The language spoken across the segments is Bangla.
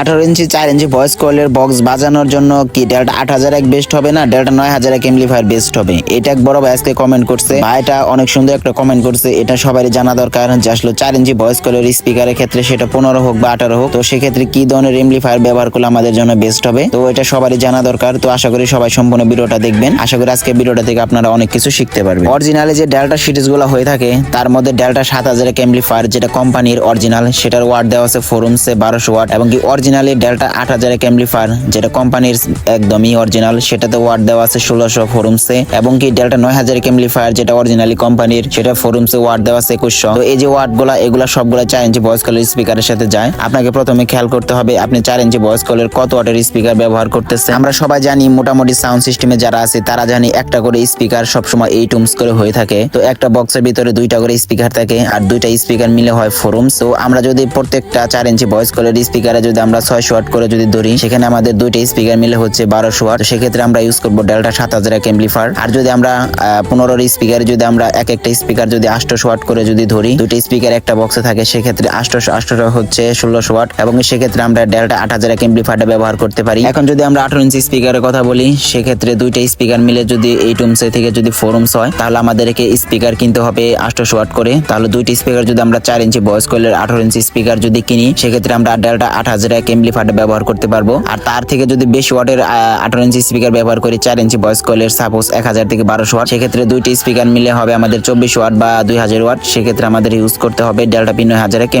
আঠারো ইঞ্চি, চার ইঞ্চি ভয়েস কলের বক্স বাজানোর জন্য কি ডেল্টা আট হাজার এক বেস্ট হবে না? ডেল্টা নয় হাজার এক এমপ্লিফায়ার বেস্ট হবে? এটা এক বড় ভাই আজকে কমেন্ট করছে। ভাইটা অনেক সুন্দর একটা কমেন্ট করছে। এটা সবারই জানা দরকার যে আসলে চার ইঞ্চি ভয়েস কলের স্পিকারের ক্ষেত্রে সেটা পনেরো হোক বা আঠারো হোক, তো সেক্ষেত্রে কি ধরনের এমপ্লিফায়ার ব্যবহার করলে আমাদের জন্য বেস্ট হবে? তো এটা সবারই জানা দরকার। তো আশা করি সবাই সম্পূর্ণ ভিডিওটা দেখবেন। আশা করি আজকে ভিডিওটা থেকে আপনারা অনেক কিছু শিখতে পারবেন। অরিজিনালে যে ডেল্টা সিরিজগুলো হয়ে থাকে, তার মধ্যে ডেল্টা সাত হাজার এক এমপ্লিফায়ার যেটা কোম্পানির অরিজিনাল সেটার ওয়াট দেওয়া আছে ফোরুমসে বারোশো ওয়াট এবং কি অরিজিনালি ডেল্টা আট হাজার এক যেটা কোম্পানির একদমই অরিজিনাল সেটাতে ওয়াট দেওয়া আছে ষোলোশো ফোরুমসে এবং কি ডেল্টা নয় হাজার এক যেটা অরিজিনালি কোম্পানির সেটা ফোরুমসে ওয়াট দেওয়া আছে একুশশো। তো এই যে ওয়াটগুলা, এগুলা সবগুলা চার ইঞ্চি ভয়েস কলের স্পিকারের সাথে যায়। আপনাকে প্রথমে খেয়াল করতে হবে, আপনি চার ইঞ্চি ভয়েস কলের কত ওয়াটের স্পিকার ব্যবহার করতেছে আমরা সবাই জানি, মোটামুটি সাউন্ড সিস্টেমে যারা আছে, তারা জানি একটা করে স্পিকার সবসময় এই টুমস করে হয়ে থাকে। তো একটা বক্সের ভিতরে দুইটা করে স্পিকার থাকে, আর দুইটা স্পিকার মিলে হয় ফোরুমস তো আমরা যদি প্রত্যেকটা চার ইঞ্চি ভয়েস কলের স্পিকারে যদি আমরা ছয়শো ওয়াট করে যদি ধরি, সেখানে আমাদের দুইটা স্পিকার মিলে হচ্ছে বারোশো ওয়াট সেক্ষেত্রে আমরা ইউজ করব ডেল্টা সাত হাজার এক এমপ্লিফার আর যদি আমরা পনেরোর স্পিকারে যদি আমরা এক একটা স্পিকার যদি আটশোশো ওয়াট করে যদি ধরি, দুইটা স্পিকার একটা বক্সে থাকে, সেক্ষেত্রে আটশোশো আটশোশো হচ্ছে ষোলোশো ওয়াট এবং সেক্ষেত্রে আমরা ডেল্টা আট হাজার এক এমপ্লিফারটা ব্যবহার করতে পারি। এখন যদি আমরা আঠারো ইঞ্চি স্পিকারের কথা বলি, সেক্ষেত্রে দুইটা স্পিকার মিলে যদি এই টুমসে থেকে যদি ফোরুমস হয়, তাহলে আমাদেরকে স্পিকার কিনতে হবে আটশোশো ওয়াট করে। তাহলে দুইটি স্পিকার যদি আমরা চার ইঞ্চি ভয়েস কলের আঠারো ইঞ্চি স্পিকার যদি কিনি, সেক্ষেত্রে আমরা ডেল্টা আট হাজার এক এমপ্লিফারটা ব্যবহার করতে পারব। আর তার থেকে যদি বেশি ওয়াটের আঠারো ইঞ্চি স্পিকার ব্যবহার করি, চার ইঞ্চি ভয়েস কলের সাপোজ এক হাজার থেকে বারোশো ওয়াট, সেক্ষেত্রে দুইটি স্পিকার মিলে হবে আমাদের চব্বিশ ওয়াট বা দুই হাজার ওয়াট, সেক্ষেত্রে আমাদের ইউজ করতে হবে ডেল্টা পি নয় হাজার এক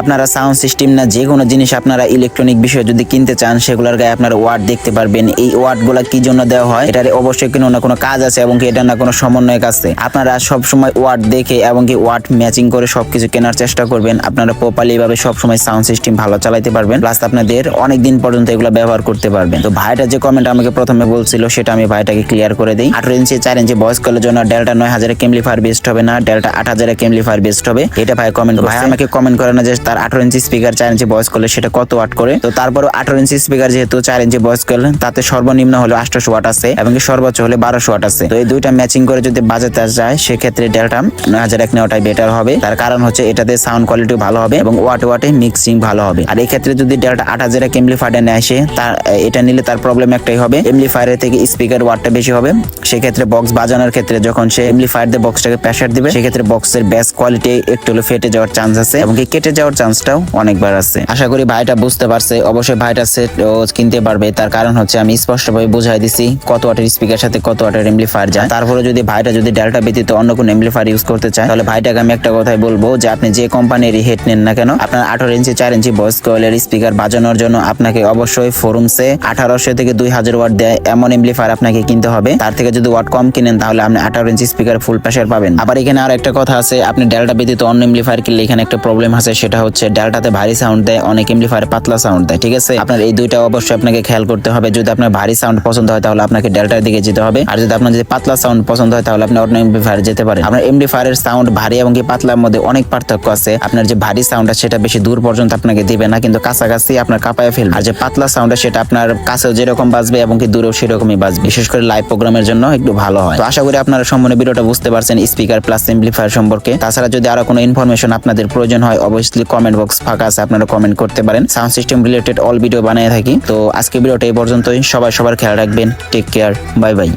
আপনারা সাউন্ড সিস্টেম না, যে কোনো জিনিস আপনারা ইলেকট্রনিক বিষয় যদি কিনতে চান, সেগুলোর গায়ে আপনারা ওয়াট দেখতে পারবেন। এই ওয়াটগুলা কি জন্য দেওয়া হয়? এটার অবশ্যই কোনো না কোনো কাজ আছে এবং এটা না কোনো সমন্বয়ক আছে। আপনারা সব সময় ওয়াট দেখে এবং কি ওয়াট ম্যাচিং করে সবকিছু কেনার চেষ্টা করবেন। আপনারা প্রপারলি ভাবে সবসময় সাউন্ড সিস্টেম ভালো চালাতে পারবেন। প্লাস আপনাদের অনেক দিন পর্যন্ত এগুলো ব্যবহার করতে পারবেন। তো ভাইটা যে কমেন্ট আমাকে প্রথমে বলছিল সেটা আমি ভাইটাকে ক্লিয়ার করে দিই। আঠারো ইঞ্চি চার ইঞ্চি ভয়েস কলের জন্য ডেল্টা নয় হাজার কেমলিফার বেস্ট হবে না ডেল্টা আট হাজার কেমলিফার বেস্ট হবে। এটা ভাই কমেন্ট ভাই আমাকে কমেন্ট করে না যে তার আঠারো ইঞ্চি স্পিকার চার ইঞ্চি ভয়েস কলে সেটা কত ওয়াট করে? তো তারপরে আঠারো ইঞ্চি স্পিকার যেহেতু চার ইঞ্চি ভয়েস কল তাতে সর্বনিম্ন হলো আটশো ওয়াট আছে এবং সর্বোচ্চ হলে বারোশো ওয়াট আছে। তো এই দুইটা ম্যাচিং করে যদি বাজাতে যায় সেক্ষেত্রে ডেল্টা নয় হাজার এক নেওয়াটাই বেটার হবে। তার কারণ হচ্ছে এটাতে সাউন্ড কোয়ালিটি ভালো হবে এবং ওয়াট ওয়াটে মিক্সিং ভালো হবে। আর এই ক্ষেত্রে যদি ডেল্টা আট হাজার এক এমপ্লিফায়ার নিয়ে আসে, তার, এটা নিলে তার প্রবলেম একটাই হবে এমপ্লিফায়ারের থেকে স্পিকার ওয়াটটা বেশি হবে। সেক্ষেত্রে বক্স বাজানোর ক্ষেত্রে যখন সে এমপ্লিফায়ার দিয়ে বক্সটাকে প্রেসার দিবে, সেক্ষেত্রে বক্সের ব্যাস কোয়ালিটি একটু হলে ফেটে যাওয়ার চান্স আছে এবং কেটে যাওয়ার চান্সটাও অনেকবার আছে। আশা করি ভাইটা বুঝতে পারছে, অবশ্যই ভাইটা সেট কিনতে পারবে। তার কারণ হচ্ছে আমি স্পষ্টভাবে বুঝাই দিছি কত ওয়াটের স্পিকার সাথে কত ওয়াটের এমপ্লিফায়ার যায়। তারপরে যদি ভাইটা যদি ডেল্টা ব্যতীত অন্য কোনো এমপ্লিফায়ার ইউজ করতে চায়, তাহলে ভাইটাকে আমি একটা কথাই বলব যে আপনি যে কোম্পানির হেড নেন না কেন, আপনার আঠারো ইঞ্চি চার ইঞ্চি ভয়েস কয়েলের স্পিকার বাজানোর জন্য আপনাকে অবশ্যই ফোরুমসে আঠারোশো থেকে দুই হাজার ওয়াট দেয় এমন এমপ্লিফায়ার আপনাকে কিনতে হবে। তার থেকে যদি ওয়াট কম কিনেন, তাহলে আপনি আঠারো ইঞ্চি স্পিকার ফুল প্রেশার পাবেন। আবার এখানে আর একটা কথা আছে, আপনি ডেল্টা ব্যতীত অন্য এমপ্লিফায়ার কিনলে এখানে একটা প্রবলেম আছে, সেটা হচ্ছে ডেল্টাতে ভারী সাউন্ড দেয়, অনেক এমপ্লিফায়ার পাতলা সাউন্ড দেয়, ঠিক আছে? আপনার এই দুইটা অবশ্যই আপনাকে খেয়াল করতে হবে। যদি আপনার ভারী সাউন্ড পছন্দ হয়, তাহলে আপনাকে ডেল্টার দিকে যেতে হবে। আর যদি আপনার যদি পাতলা সাউন্ড পছন্দ হয়, তাহলে আপনি অন্য এমপ্লিফায়ার যেতে পারেন। আপনার এমপ্লিফায়ারের সাউন্ড ভারী এবং কি পাতলার মধ্যে অনেক পার্থক্য আছে। আপনার যে ভারী সাউন্ড সেটা বেশি দূর পর্যন্ত আপনাকে দিবে না, কিন্তু কাছাকাছি আপনার কাঁপায় ফেলবে। আর যে পাতলা সাউন্ড সেটা আপনার কাছেও যেরকম বাজবে এবং কি দূরেও সেরকমই বাজবে। বিশেষ করে লাইভ প্রোগ্রামের জন্য একটু ভালো হয়। তো আশা করি আপনারা সম্পূর্ণ ভিডিওটা বুঝতে পারছেন স্পিকার প্লাস এমপ্লিফায়ার সম্পর্কে। তাছাড়া যদি আরও কোনো ইনফরমেশন আপনাদের প্রয়োজন হয় অবশ্যই কমেন্ট বক্স ফাঁকা আছে, আপনারা কমেন্ট করতে পারেন। Sound system related all video বানিয়ে থাকি। তো আজকে ভিডিওটা এই পর্যন্তই। সবাই সবার খেয়াল রাখবেন। Take care bye bye